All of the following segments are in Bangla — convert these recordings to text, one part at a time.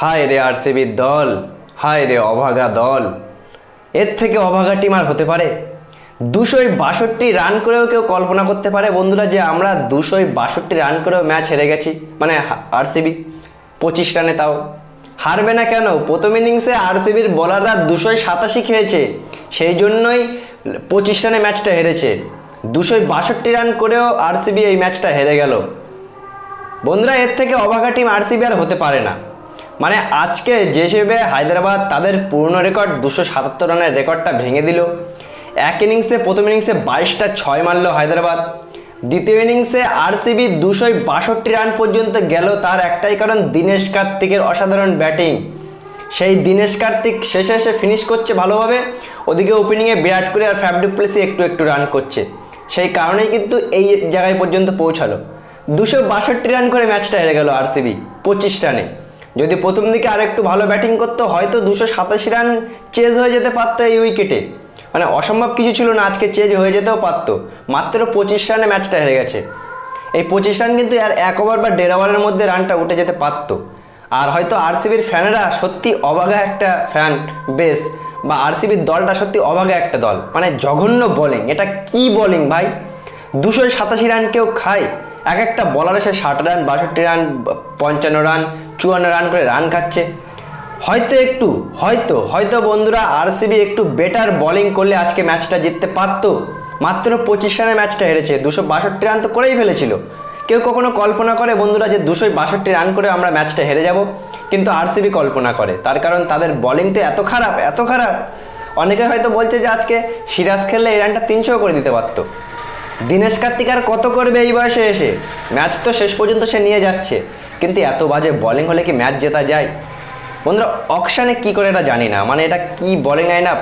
হায় রে আরসিবির দল, হায় রে অভাগা দল। এর থেকে অভাগা টিম আর হতে পারে। দুশোই বাষট্টি রান করেও কেউ কল্পনা করতে পারে বন্ধুরা যে আমরা দুশোই বাষট্টি রান করেও ম্যাচ হেরে গেছি মানে আরসিবি। পঁচিশ রানে তাও। হারবে না কেন? প্রথম ইনিংসে আরসিবির বলাররা দুশোই সাতাশি খেয়েছে। সেই জন্যই পঁচিশ রানে ম্যাচটা হেরেছে। দুশোই বাষট্টি রান করেও আরসিবি এই ম্যাচটা হেরে গেল। বন্ধুরা, এর থেকে অবাকা টিম আরসিবি আর হতে পারে না। মানে আজকে যে হিসেবে হায়দ্রাবাদ তাদের পুরনো রেকর্ড দুশো সাতাত্তর রানের রেকর্ডটা ভেঙে দিল। এক ইনিংসে প্রথম ইনিংসে বাইশটা ছয় মারল হায়দ্রাবাদ। দ্বিতীয় ইনিংসে আরসিবি দুশোই বাষট্টি রান পর্যন্ত গেল তার একটাই কারণ দীনেশ কার্তিকের অসাধারণ ব্যাটিং। সেই দীনেশ কার্তিক শেষে এসে ফিনিশ করছে ভালোভাবে, ওদিকে ওপেনিংয়ে বিরাট কোহলি আর ফ্যাব ডুপ্লেসি একটু একটু রান করছে। সেই কারণেই কিন্তু এই জায়গায় পর্যন্ত পৌঁছালো। দুশো বাষট্টি রান করে ম্যাচটা হেরে গেল আরসিবি, পঁচিশ রানে। যদি প্রথম দিকে আর একটু ভালো ব্যাটিং করতো, হয়তো দুশো সাতাশি রান চেজ হয়ে যেতে পারতো এই উইকেটে। মানে অসম্ভব কিছু ছিল না, আজকে চেঞ্জ হয়ে যেতেও পারতো। মাত্র পঁচিশ রানে ম্যাচটা হেরে গেছে। এই পঁচিশ রান কিন্তু আর এক ওভার বা দেড় ওভারের মধ্যে রানটা উঠে যেতে পারতো। আর হয়তো আরসিবির ফ্যানেরা সত্যি অবাগা একটা ফ্যান বেস, বা আরসিবির দলটা সত্যি অবাগা একটা দল। মানে জঘন্য বোলিং এটা কি বোলিং ভাই? দুশো সাতাশি রান কেউ খায়, এক একটা বলার এসে ষাট রান, বাষট্টি রান পঞ্চান্ন রান, চুয়ান্ন রান করে রান খাচ্ছে। হয়তো একটু, হয়তো হয়তো বন্ধুরা আরসিবি একটু বেটার বোলিং করলে আজকে ম্যাচটা জিততে পারতো। মাত্র পঁচিশ রানে ম্যাচটা হেরেছে, দুশো বাষট্টি রান তো করেই ফেলেছিল। কেউ কখনো কল্পনা করে বন্ধুরা যে দুশো বাষট্টি রান করে আমরা ম্যাচটা হেরে যাব, কিন্তু আরসিবি কল্পনা করে। তার কারণ তাদের বোলিং তো এত খারাপ এত খারাপ। অনেকে হয়তো বলছে যে আজকে সিরাজ খেললে এই রানটা তিনশো করে দিতে পারতো। দীনেশ কার্তিক আর কত করবে এই বয়সে এসে? ম্যাচ তো শেষ পর্যন্ত সে নিয়ে যাচ্ছে। কিন্তু এত বাজে বোলিং হলে কি ম্যাচ জেতা যায়? বন্ধুরা অকশানে কি করে এটা জানি না। মানে এটা কি বলিং লাইন আপ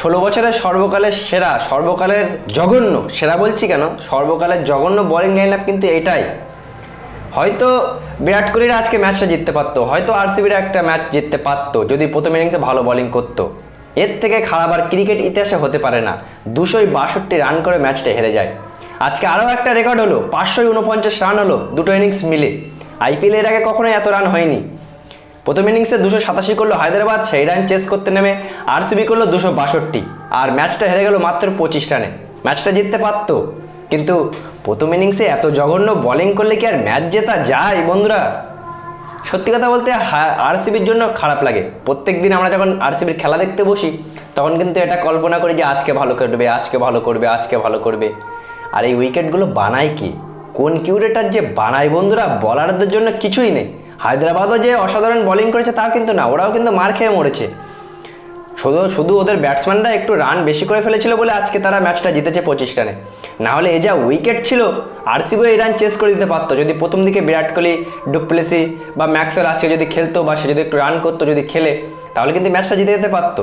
ষোলো বছরের সর্বকালের সেরা, সর্বকালের জঘন্য, সেরা বলছি কেন? সর্বকালের জঘন্য বোলিং লাইন আপ কিন্তু এটাই। হয়তো বিরাট কোহলিরা আজকে ম্যাচটা জিততে পারতো, হয়তো আরসিবিরা একটা ম্যাচ জিততে পারতো, যদি প্রথম ইনিংসে ভালো বোলিং করতো। এর থেকে খারাপ আর ক্রিকেট ইতিহাসে হতে পারে না। দুশোই বাষট্টি রান করে ম্যাচটা হেরে যায়। আজকে আরও একটা রেকর্ড হলো, পাঁচশোই উনপঞ্চাশ রান হলো, দুটো ইনিংস মিলে। আইপিএল এর আগে কখনোই এত রান হয়নি। প্রথম ইনিংসে দুশো সাতাশি করল হায়দ্রাবাদ, সেই রান চেস করতে নেমে আরসিবি করল দুশো বাষট্টি। আর ম্যাচটা হেরে গেল মাত্র পঁচিশ রানে ম্যাচটা জিততে পারতো। কিন্তু প্রথম ইনিংসে এত জঘন্য বোলিং করলে কি আর ম্যাচ জেতা যায় বন্ধুরা? সত্যি কথা বলতে আরসিবির জন্য খারাপ লাগে। প্রত্যেক দিন আমরা যখন আরসিবির খেলা দেখতে বসি, তখন কিন্তু এটা কল্পনা করি যে আজকে ভালো করবে আজকে ভালো করবে, আজকে ভালো করবে। আর এই উইকেটগুলো বানায় কি? কোন কিউরেটার যে বানায় বন্ধুরা বলারদের জন্য কিছুই নেই। হায়দ্রাবাদও যে অসাধারণ বোলিং করেছে তাও কিন্তু না, ওরাও কিন্তু মার খেয়ে মরেছে। শুধু শুধু ওদের ব্যাটসম্যানরা একটু রান বেশি করে ফেলেছিল বলে আজকে তারা ম্যাচটা জিতেছে পঁচিশ রানে না হলে এ যা উইকেট ছিল আরসিবিও এই রান চেস করে দিতে পারতো। যদি প্রথম দিকে বিরাট কোহলি ডুপ্লেসি বা ম্যাক্সওয়েল আজকে যদি খেলতো বা সে যদি একটু রান করতো, যদি খেলে, তাহলে কিন্তু ম্যাচটা জিতে যেতে পারতো।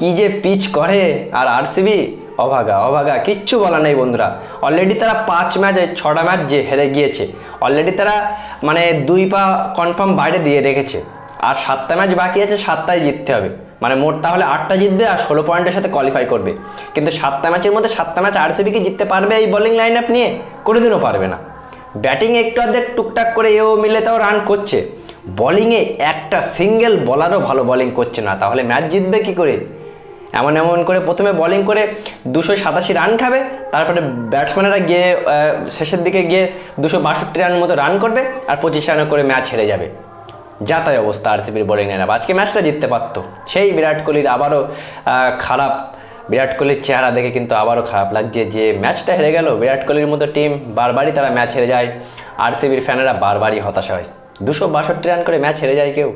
কি যে পিচ করে আর আরসিবি অভাগা অভাগা, কিচ্ছু বলা নেই বন্ধুরা। অলরেডি তারা পাঁচ ম্যাচে ছটা ম্যাচ যে হেরে গিয়েছে। অলরেডি তারা মানে দুই পা কনফার্ম বাইরে দিয়ে রেখেছে। আর সাতটা ম্যাচ বাকি আছে সাতটায় জিততে হবে। মানে মোট তাহলে আটটা জিতবে আর ষোলো পয়েন্টের সাথে কোয়ালিফাই করবে। কিন্তু সাতটা ম্যাচের মধ্যে সাতটা ম্যাচ আরসিবি কি জিততে পারবে এই বোলিং লাইন আপ নিয়ে, কোনোদিনও পারবে না। ব্যাটিং একটু অর্ধেক টুকটাক করে এও মিলে তাও রান করছে। বোলিংয়ে একটা সিঙ্গেল বলারও ভালো বোলিং করছে না। তাহলে ম্যাচ জিতবে কি করে? এমন এমন করে প্রথমে বোলিং করে দুশো সাতাশি রান খাবে, তারপরে ব্যাটসম্যানেরা গিয়ে শেষের দিকে গিয়ে দুশো বাষট্টি রান মতো রান করবে আর পঁচিশ রানে করে ম্যাচ হেরে যাবে। যা তাই অবস্থা আরসিবির বোলিং লাইন আজকে ম্যাচটা জিততে পারতো। সেই বিরাট কোহলির আবারও খারাপ, বিরাট কোহলির চেহারা দেখে কিন্তু আবারও খারাপ লাগছে যে ম্যাচটা হেরে গেল। বিরাট কোহলির মতো টিম বারবারই তারা ম্যাচ হেরে যায়। আরসিবির ফ্যানেরা বারবারই হতাশা হয়। দুশো বাষট্টি রান করে ম্যাচ হেরে যায় কেউ।